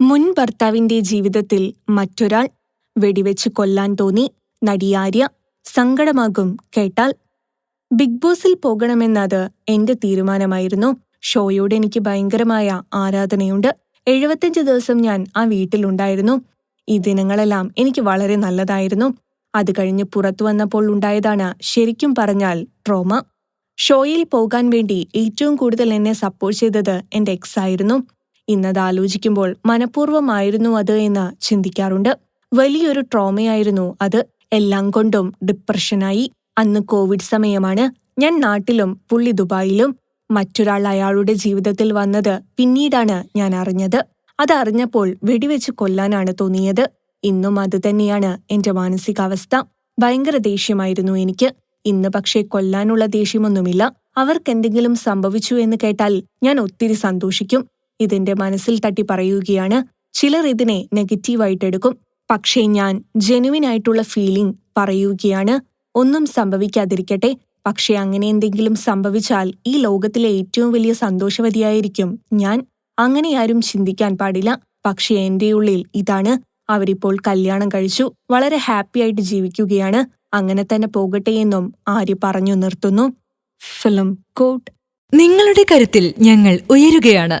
മുൻ ഭർത്താവിന്റെ ജീവിതത്തിൽ മറ്റൊരാൾ വെടിവെച്ച് കൊല്ലാൻ തോന്നി നടിയാര്യ സങ്കടമാകും കേട്ടാൽ. ബിഗ് ബോസിൽ പോകണമെന്നത് എന്റെ തീരുമാനമായിരുന്നു. ഷോയോട് എനിക്ക് ഭയങ്കരമായ ആരാധനയുണ്ട്. എഴുപത്തിയഞ്ച് ദിവസം ഞാൻ ആ വീട്ടിലുണ്ടായിരുന്നു. ഈ ദിനങ്ങളെല്ലാം എനിക്ക് വളരെ നല്ലതായിരുന്നു. അത് കഴിഞ്ഞ് പുറത്തു വന്നപ്പോൾ ഉണ്ടായതാണ് ശരിക്കും പറഞ്ഞാൽ ട്രോമ. ഷോയിൽ പോകാൻ വേണ്ടി ഏറ്റവും കൂടുതൽ എന്നെ സപ്പോർട്ട് ചെയ്തത് എന്റെ എക്സ് ആയിരുന്നു. ഇന്നത് ആലോചിക്കുമ്പോൾ മനഃപൂർവമായിരുന്നു അത് എന്ന് ചിന്തിക്കാറുണ്ട്. വലിയൊരു ട്രോമയായിരുന്നു അത്. എല്ലാം കൊണ്ടും ഡിപ്രഷനായി. അന്ന് കോവിഡ് സമയമാണ്. ഞാൻ നാട്ടിലും പുള്ളി ദുബായിലും. മറ്റൊരാൾ അയാളുടെ ജീവിതത്തിൽ വന്നത് പിന്നീടാണ് ഞാൻ അറിഞ്ഞത്. അതറിഞ്ഞപ്പോൾ വെടിവെച്ച് കൊല്ലാനാണ് തോന്നിയത്. ഇന്നും അത് തന്നെയാണ് എന്റെ മാനസികാവസ്ഥ. ഭയങ്കര ദേഷ്യമായിരുന്നു എനിക്ക്. ഇന്ന് പക്ഷേ കൊല്ലാനുള്ള ദേഷ്യമൊന്നുമില്ല. അവർക്കെന്തെങ്കിലും സംഭവിച്ചു എന്ന് കേട്ടാൽ ഞാൻ ഒത്തിരി സന്തോഷിക്കും. ഇതിന്റെ മനസ്സിൽ തട്ടി പറയുകയാണ്. ചിലർ ഇതിനെ നെഗറ്റീവായിട്ടെടുക്കും പക്ഷേ ഞാൻ ജെനുവിൻ ആയിട്ടുള്ള ഫീലിംഗ് പറയുകയാണ്. ഒന്നും സംഭവിക്കാതിരിക്കട്ടെ. പക്ഷേ അങ്ങനെ എന്തെങ്കിലും സംഭവിച്ചാൽ ഈ ലോകത്തിലെ ഏറ്റവും വലിയ സന്തോഷവതിയായിരിക്കും ഞാൻ. അങ്ങനെ ആരും ചിന്തിക്കാൻ പാടില്ല. പക്ഷേ എന്റെ ഉള്ളിൽ ഇതാണ്. അവരിപ്പോൾ കല്യാണം കഴിച്ചു. വളരെ ഹാപ്പിയായിട്ട് ജീവിക്കുകയാണ്. അങ്ങനെ തന്നെ പോകട്ടെ എന്നും ആര്യ പറഞ്ഞു നിർത്തുന്നു. Film court. നിങ്ങളുടെ കരുത്തിൽ ഞങ്ങൾ ഉയരുകയാണ്.